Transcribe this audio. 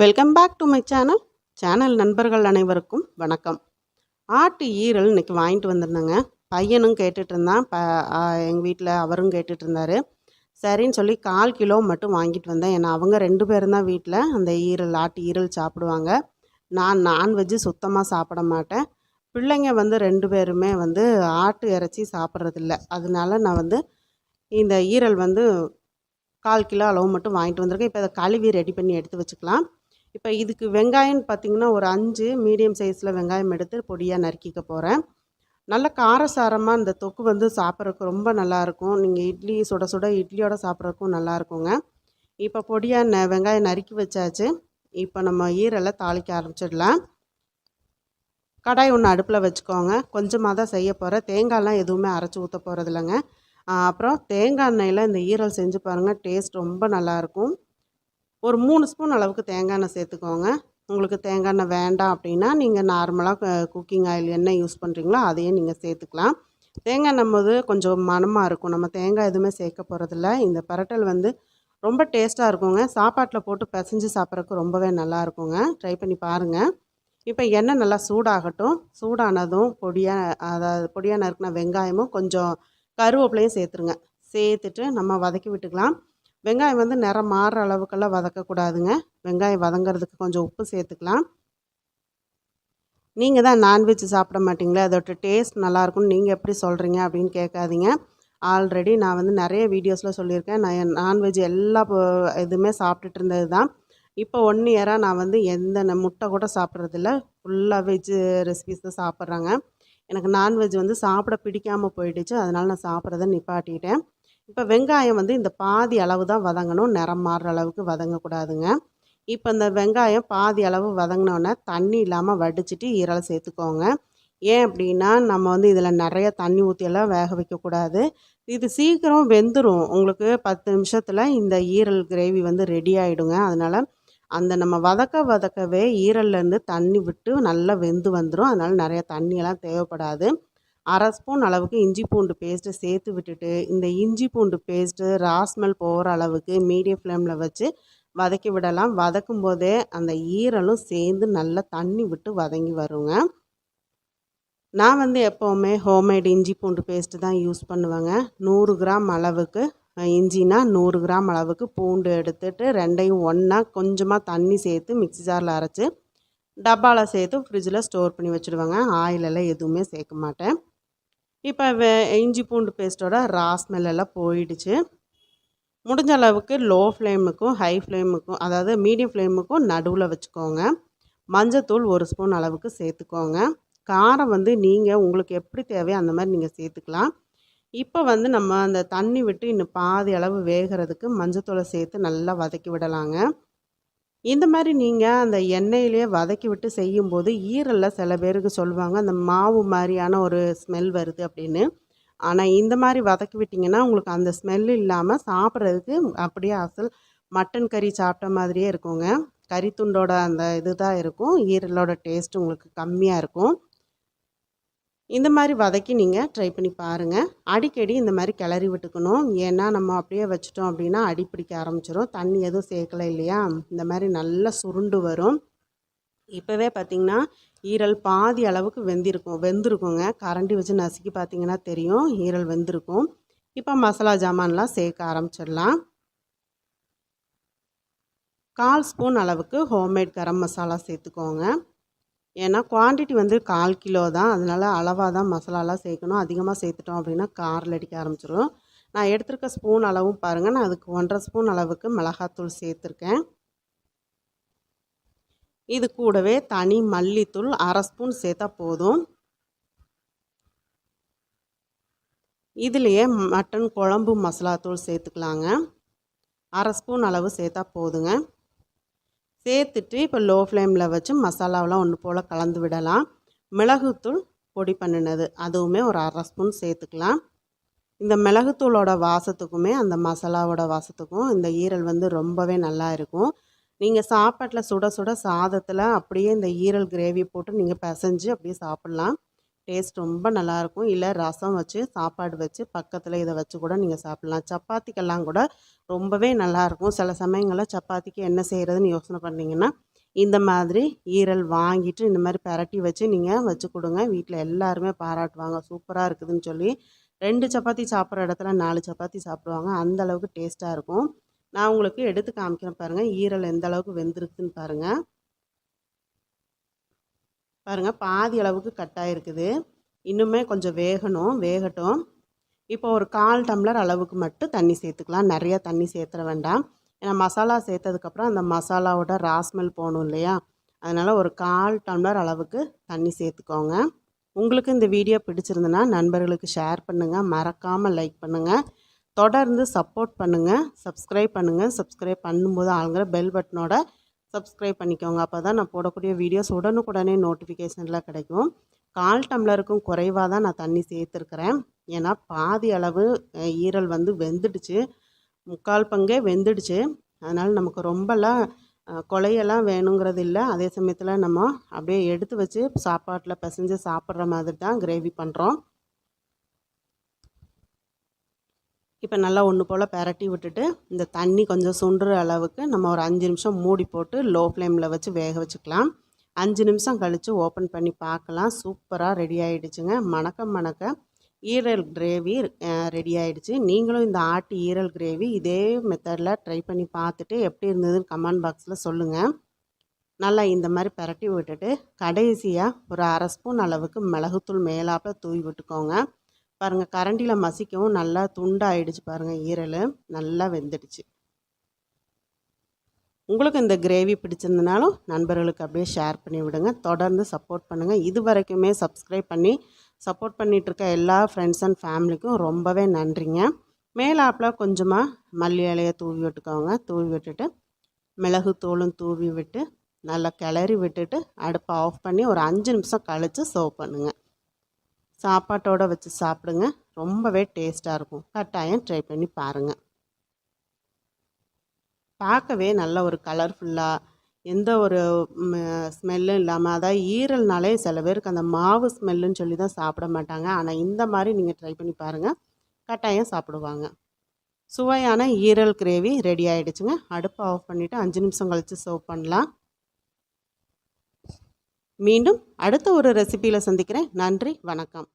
Welcome back to my channel channel நண்பர்கள் அனைவருக்கும் வணக்கம். ஆட்டு ஈரல் இன்றைக்கி வாங்கிட்டு வந்திருந்தேங்க. பையனும் கேட்டுட்டு இருந்தான். ப எங்கள் வீட்டில் அவரும் கேட்டுட்டு இருந்தார். சரின்னு சொல்லி கால் கிலோ மட்டும் வாங்கிட்டு வந்தேன். ஏன்னா அவங்க ரெண்டு பேரும் தான் வீட்டில் அந்த ஈரல் ஆட்டு ஈரல் சாப்பிடுவாங்க. நான் நான்வெஜ்ஜு சுத்தமாக சாப்பிட மாட்டேன். பிள்ளைங்க வந்து ரெண்டு பேருமே வந்து ஆட்டு இறைச்சி சாப்பிட்றதில்ல. அதனால நான் வந்து இந்த ஈரல் வந்து கால் கிலோ அளவு மட்டும் வாங்கிட்டு வந்திருக்கேன். இப்போ அதை கழுவி ரெடி பண்ணி எடுத்து வச்சுக்கலாம். இப்போ இதுக்கு வெங்காயம்னு பார்த்தீங்கன்னா ஒரு அஞ்சு மீடியம் சைஸில் வெங்காயம் எடுத்து பொடியாக நறுக்கிக்க போகிறேன். நல்ல காரசாரமாக இந்த தொக்கு வந்து சாப்பிட்றதுக்கு ரொம்ப நல்லாயிருக்கும். நீங்கள் இட்லி சுட சுட இட்லியோட சாப்பிட்றதுக்கும் நல்லாயிருக்குங்க. இப்போ பொடியாக ந வெங்காயம் நறுக்கி வச்சாச்சு. இப்போ நம்ம ஈரலை தாளிக்க ஆரம்பிச்சிடலாம். கடாய் ஒன்று அடுப்பில் வச்சுக்கோங்க. கொஞ்சமாக தான் செய்ய போகிறேன். தேங்காய்லாம் எதுவுமே அரைச்சி ஊற்ற போகிறதில்லங்க. அப்புறம் தேங்காய் எண்ணெயில் இந்த ஈரல் செஞ்சு பாருங்கள் டேஸ்ட் ரொம்ப நல்லாயிருக்கும். ஒரு மூணு ஸ்பூன் அளவுக்கு தேங்காய் எண்ணெய் சேர்த்துக்கோங்க. உங்களுக்கு தேங்காய் எண்ணெய் வேண்டாம் அப்படின்னா நீங்கள் நார்மலாக குக்கிங் ஆயில் என்ன யூஸ் பண்ணுறீங்களோ அதையே நீங்கள் சேர்த்துக்கலாம். தேங்காய் எண்ணெய் போது கொஞ்சம் மணமாக இருக்கும். நம்ம தேங்காய் எதுவுமே சேர்க்க போகிறதில்ல இந்த பரட்டல் வந்து ரொம்ப டேஸ்ட்டாக இருக்குங்க. சாப்பாட்டில் போட்டு பிசைஞ்சு சாப்பிட்றதுக்கு ரொம்பவே நல்லா இருக்குங்க. ட்ரை பண்ணி பாருங்கள் இப்போ எண்ணெய் நல்லா சூடாகட்டும். சூடானதும் பொடியாக அதாவது பொடியாக நறுக்கின வெங்காயமும் கொஞ்சம் கருவேப்பிலையும் சேர்த்துருங்க. சேர்த்துட்டு நம்ம வதக்கி விட்டுக்கலாம். வெங்காயம் வந்து நிறம் மாறுற அளவுக்கெல்லாம் வதக்கக்கூடாதுங்க. வெங்காயம் வதங்கிறதுக்கு கொஞ்சம் உப்பு சேர்த்துக்கலாம். நீங்கள் தான் நான்வெஜ் சாப்பிட மாட்டிங்களே அதோட டேஸ்ட் நல்லாயிருக்கும்னு நீங்கள் எப்படி சொல்கிறீங்க அப்படின்னு கேட்காதீங்க. ஆல்ரெடி நான் வந்து நிறைய வீடியோஸில் சொல்லியிருக்கேன். நான் நான்வெஜ் எல்லா இதுவுமே சாப்பிட்டுட்டு இருந்தது தான். இப்போ ஒன் இயராக நான் வந்து எந்த முட்டை கூட சாப்பிட்றதில்ல. ஃபுல்லாக வெஜ்ஜு ரெசிபிஸ் தான் சாப்பிட்றாங்க. எனக்கு நான்வெஜ் வந்து சாப்பிட பிடிக்காமல் போயிடுச்சு. அதனால் நான் சாப்பிட்றத நிப்பாட்டிட்டேன். இப்போ வெங்காயம் வந்து இந்த பாதி அளவு தான் வதங்கணும். நிறம் மாறுற அளவுக்கு வதங்கக்கூடாதுங்க. இப்போ இந்த வெங்காயம் பாதி அளவு வதங்கினோன்னே தண்ணி இல்லாமல் வடிச்சிட்டு ஈரலை சேர்த்துக்கோங்க. ஏன் அப்படின்னா நம்ம வந்து இதில் நிறைய தண்ணி ஊற்றியெல்லாம் வேக வைக்கக்கூடாது. இது சீக்கிரம் வெந்துடும் உங்களுக்கு பத்து நிமிஷத்தில் இந்த ஈரல் கிரேவி வந்து ரெடி ஆகிடுங்க அதனால் அந்த நம்ம வதக்க வதக்கவே ஈரல்லேருந்து தண்ணி விட்டு நல்லா வெந்து வந்துடும் அதனால் நிறைய தண்ணியெல்லாம் தேவைப்படாது. அரை ஸ்பூன் அளவுக்கு இஞ்சி பூண்டு பேஸ்ட்டு சேர்த்து விட்டுட்டு இந்த இஞ்சி பூண்டு பேஸ்ட்டு ராஸ்மெல் போகிற அளவுக்கு மீடியம் ஃப்ளேமில் வச்சு வதக்கி விடலாம். வதக்கும் போதே அந்த ஈரலும் சேர்ந்து நல்லா தண்ணி விட்டு வதங்கி வருங்க. நான் வந்து எப்போவுமே ஹோம்மேட் இஞ்சி பூண்டு பேஸ்ட்டு தான் யூஸ் பண்ணுவேங்க. நூறு கிராம் அளவுக்கு இஞ்சினா நூறு கிராம் அளவுக்கு பூண்டு எடுத்துட்டு ரெண்டையும் ஒன்றா கொஞ்சமாக தண்ணி சேர்த்து மிக்ஸி ஜாரில் அரைச்சி டப்பாவில் சேர்த்து ஃப்ரிட்ஜில் ஸ்டோர் பண்ணி வச்சுடுவேங்க ஆயிலெல்லாம் எதுவுமே சேர்க்க மாட்டேன். இப்போ வே இஞ்சி பூண்டு பேஸ்ட்டோட ரா ஸ்மெல்லாம் போயிடுச்சு. முடிஞ்ச அளவுக்கு லோ ஃப்ளேமுக்கும் ஹை ஃப்ளேமுக்கும் அதாவது மீடியம் ஃப்ளேமுக்கும் நடுவில் வச்சுக்கோங்க. மஞ்சத்தூள் ஒரு ஸ்பூன் அளவுக்கு சேர்த்துக்கோங்க. காரம் வந்து நீங்கள் உங்களுக்கு எப்படி தேவையோ அந்த மாதிரி நீங்கள் சேர்த்துக்கலாம். இப்போ வந்து நம்ம அந்த தண்ணி விட்டு இன்னும் பாதி அளவு வேகிறதுக்கு மஞ்சத்தூளை சேர்த்து நல்லா வதக்கி விடலாங்க. இந்த மாதிரி நீங்கள் அந்த எண்ணெயிலேயே வதக்கி விட்டு செய்யும்போது ஈரலில் சில பேருக்கு சொல்லுவாங்க அந்த மாவு மாதிரியான ஒரு ஸ்மெல் வருது அப்படின்னு. ஆனால் இந்த மாதிரி வதக்கி விட்டிங்கன்னா உங்களுக்கு அந்த ஸ்மெல் இல்லாமல் சாப்பிட்றதுக்கு அப்படியே அசல் மட்டன் கறி சாப்பிட்ட மாதிரியே இருக்குங்க. கறி துண்டோட அந்த இது தான் இருக்கும். ஈரலோட டேஸ்ட் உங்களுக்கு கம்மியாக இருக்கும். இந்த மாதிரி வதக்கி நீங்கள் ட்ரை பண்ணி பாருங்கள் அடிக்கடி இந்த மாதிரி கிளறி விட்டுக்கணும். ஏன்னா நம்ம அப்படியே வச்சிட்டோம் அப்படின்னா அடி பிடிக்க ஆரம்பிச்சிடும் தண்ணி எதுவும் சேர்க்கலை இல்லையா? இந்த மாதிரி நல்லா சுருண்டு வரும். இப்போவே பார்த்திங்கன்னா ஈரல் பாதி அளவுக்கு வெந்திருக்கும். வெந்திருக்குங்க. கரண்டி வச்சு நசுக்கி பார்த்திங்கன்னா தெரியும். ஈரல் வெந்திருக்கும். இப்போ மசாலா ஜாமான்லாம் சேர்க்க ஆரம்பிச்சிடலாம். கால் ஸ்பூன் அளவுக்கு ஹோம்மேட் கரம் மசாலா சேர்த்துக்கோங்க. ஏன்னா குவான்டிட்டி வந்து கால் கிலோ தான். அதனால் அளவாக தான் மசாலாலாம் சேர்க்கணும். அதிகமாக சேர்த்துட்டோம் அப்படின்னா காரில் அடிக்க ஆரம்பிச்சிடும் நான் எடுத்திருக்க ஸ்பூன் அளவும் பாருங்கள் நான் அதுக்கு ஒன்றரை ஸ்பூன் அளவுக்கு மிளகாத்தூள் சேர்த்துருக்கேன். இது கூடவே தனி மல்லித்தூள் அரை ஸ்பூன் சேர்த்தா போதும். இதுலேயே மட்டன் குழம்பு மசாலாத்தூள் சேர்த்துக்கலாங்க. அரை ஸ்பூன் அளவு சேர்த்தா போதுங்க. சேர்த்துட்டு இப்போ லோ ஃப்ளேமில் வச்சு மசாலாவெலாம் ஒன்று போல் கலந்து விடலாம். மிளகுத்தூள் பொடி பண்ணினது. அதுவுமே ஒரு அரை ஸ்பூன் சேர்த்துக்கலாம். இந்த மிளகுத்தூளோட வாசத்துக்குமே அந்த மசாலாவோட வாசத்துக்கும் இந்த ஈரல் வந்து ரொம்பவே நல்லா இருக்கும். நீங்கள் சாப்பாட்டில் சுட சுட சாதத்தில் அப்படியே இந்த ஈரல் கிரேவி போட்டு நீங்கள் பிசைஞ்சு அப்படியே சாப்பிட்லாம். டேஸ்ட் ரொம்ப நல்லாயிருக்கும். இல்லை ரசம் வச்சு சாப்பாடு வச்சு பக்கத்தில் இதை வச்சு கூட நீங்கள் சாப்பிட்லாம். சப்பாத்திக்கெல்லாம் கூட ரொம்பவே நல்லாயிருக்கும். சில சமயங்களில் சப்பாத்திக்கு என்ன செய்கிறதுன்னு யோசனை பண்ணிங்கன்னா இந்த மாதிரி ஈரல் வாங்கிட்டு இந்த மாதிரி பரட்டி வச்சு நீங்கள் வச்சு கொடுங்க. வீட்டில் எல்லாருமே பாராட்டுவாங்க. சூப்பராக இருக்குதுன்னு சொல்லி ரெண்டு சப்பாத்தி சாப்பிட்ற இடத்துல நாலு சப்பாத்தி சாப்பிடுவாங்க. அந்த அளவுக்கு டேஸ்ட்டாக இருக்கும். நான் உங்களுக்கு எடுத்து காமிக்கிறேன் பாருங்கள் ஈரல் எந்த அளவுக்கு வெந்திருக்குன்னு பாருங்கள் பாருங்கள் பாதி அளவுக்கு கட் ஆகிருக்குது இன்னுமே கொஞ்சம் வேகணும் வேகட்டும். இப்போ ஒரு கால் டம்ளர் அளவுக்கு மட்டும் தண்ணி சேர்த்துக்கலாம். நிறையா தண்ணி சேர்த்துற வேண்டாம். ஏன்னா மசாலா சேர்த்ததுக்கப்புறம் அந்த மசாலாவோட ராஸ்மெல் போகணும் இல்லையா? அதனால் ஒரு கால் டம்ளர் அளவுக்கு தண்ணி சேர்த்துக்கோங்க. உங்களுக்கு இந்த வீடியோ பிடிச்சிருந்துன்னா நண்பர்களுக்கு ஷேர் பண்ணுங்கள் மறக்காமல் லைக் பண்ணுங்கள் தொடர்ந்து சப்போர்ட் பண்ணுங்கள் சப்ஸ்கிரைப் பண்ணுங்கள் சப்ஸ்கிரைப் பண்ணும்போது ஆளுங்கிற பெல் பட்டனோட சப்ஸ்கிரைப் பண்ணிக்கோங்க. அப்போ தான் நான் போடக்கூடிய வீடியோஸ் உடனுக்குடனே நோட்டிஃபிகேஷனில் கிடைக்கும். கால் டம்ளருக்கும் குறைவாக தான் நான் தண்ணி சேர்த்துருக்குறேன். ஏன்னா பாதி அளவு ஈரல் வந்து வெந்துடுச்சு. முக்கால் பங்கே வெந்துடுச்சு. அதனால் நமக்கு ரொம்பலாம் கொலையெல்லாம் வேணுங்கிறது இல்லை. அதே சமயத்தில் நம்ம அப்படியே எடுத்து வச்சு சாப்பாட்டில் பிசைஞ்சு சாப்பிட்ற மாதிரி தான் கிரேவி பண்ணுறோம் இப்போ நல்லா ஒன்று போல் பரட்டி விட்டுட்டு இந்த தண்ணி கொஞ்சம் சுண்டுற அளவுக்கு நம்ம ஒரு அஞ்சு நிமிஷம் மூடி போட்டு லோ ஃப்ளேமில் வச்சு வேக வச்சுக்கலாம். அஞ்சு நிமிஷம் கழித்து ஓப்பன் பண்ணி பார்க்கலாம். சூப்பராக ரெடி ஆகிடுச்சுங்க மணக்க மணக்க ஈரல் கிரேவி ரெடி ஆகிடுச்சு நீங்களும் இந்த ஆட்டு ஈரல் கிரேவி இதே மெத்தடில் ட்ரை பண்ணி பார்த்துட்டு எப்படி இருந்ததுன்னு கமெண்ட் பாக்ஸில் சொல்லுங்கள் நல்லா இந்த மாதிரி பரட்டி விட்டுட்டு கடைசியாக ஒரு அரை ஸ்பூன் அளவுக்கு மிளகுத்தூள் மேலாப்பில் தூவி விட்டுக்கோங்க. பாருங்கள் கரண்டியில் மசிக்கவும் நல்லா துண்டாகிடுச்சு பாருங்கள் ஈரல். நல்லா வெந்துடுச்சு. உங்களுக்கு இந்த கிரேவி பிடிச்சிருந்தனாலும் நண்பர்களுக்கு அப்படியே ஷேர் பண்ணி விடுங்க. தொடர்ந்து சப்போர்ட் பண்ணுங்கள் இது வரைக்குமே சப்ஸ்கிரைப் பண்ணி சப்போர்ட் பண்ணிகிட்ருக்க எல்லா ஃப்ரெண்ட்ஸ் அண்ட் ஃபேமிலிக்கும் ரொம்பவே நன்றிங்க. மேலாப்பில் கொஞ்சமாக மல்லி இலையை தூவி விட்டுக்கோங்க. தூவி விட்டுட்டு மிளகு தூளும் தூவி விட்டு நல்லா கிளறி விட்டுட்டு அடுப்பை ஆஃப் பண்ணி ஒரு அஞ்சு நிமிஷம் கழித்து சர்வ் பண்ணுங்கள் சாப்பாட்டோடு வச்சு சாப்பிடுங்க. ரொம்பவே டேஸ்ட்டாக இருக்கும். கட்டாயம் ட்ரை பண்ணி பாருங்கள் பார்க்கவே நல்ல ஒரு கலர்ஃபுல்லாக எந்த ஒரு ஸ்மெல்லும் இல்லாமல் அதாவது ஈரல்னாலே சில பேருக்கு அந்த மாவு ஸ்மெல்லுன்னு சொல்லி தான் சாப்பிட மாட்டாங்க. ஆனால் இந்த மாதிரி நீங்கள் ட்ரை பண்ணி பாருங்கள் கட்டாயம் சாப்பிடுவாங்க. சுவையான ஈரல் கிரேவி ரெடி ஆகிடுச்சுங்க அடுப்பை ஆஃப் பண்ணிவிட்டு அஞ்சு நிமிஷம் கழித்து சர்வ் பண்ணலாம். மீண்டும் அடுத்த ஒரு ரெசிபியில் சந்திக்கிறேன். நன்றி வணக்கம்.